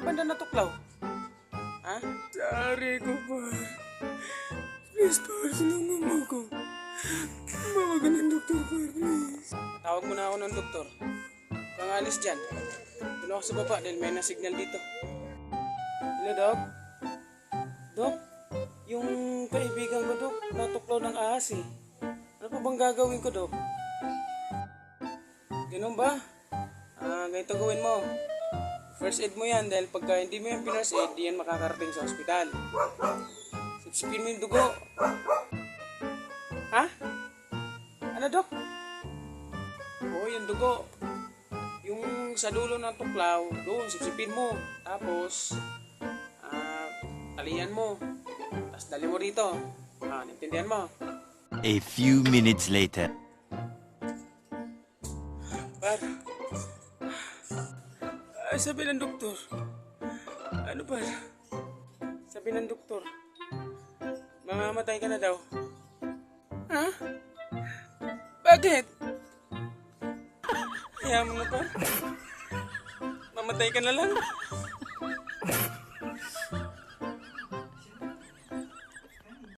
ka ba na natuklaw? Ha? Sorry ko par. Please par, tulungan mo ko. Tumawag ka ng doktor par, please. Tawag mo na ako ng doktor. Kung alis dyan, doon ako sa baba dahil may na-signal dito. Hello, Dok? Dok? Yung kaibigan ko, Dok, natuklaw ng ahas eh. Ano pa bang gagawin ko, Dok? Ganun ba? Ah, ganito gawin mo. First aid mo yan dahil pagka hindi mo yan pinirst aid, di yan makakarating sa ospital. Sipsipin mo yung dugo. Ha? Ano, Dok? Oo, yung dugo. Yung sa dulo ng tuklaw, doon, sipsipin mo. Tapos, ah, talian mo. Tapos dali mo rito. Ah, naintindihan mo? A few minutes later. Par, ah, sabi ng doktor. Ano par? Sabi ng doktor. Mamamatay ka na daw. Ha? Bakit? Kaya mo na par. Mamatay ka na lang.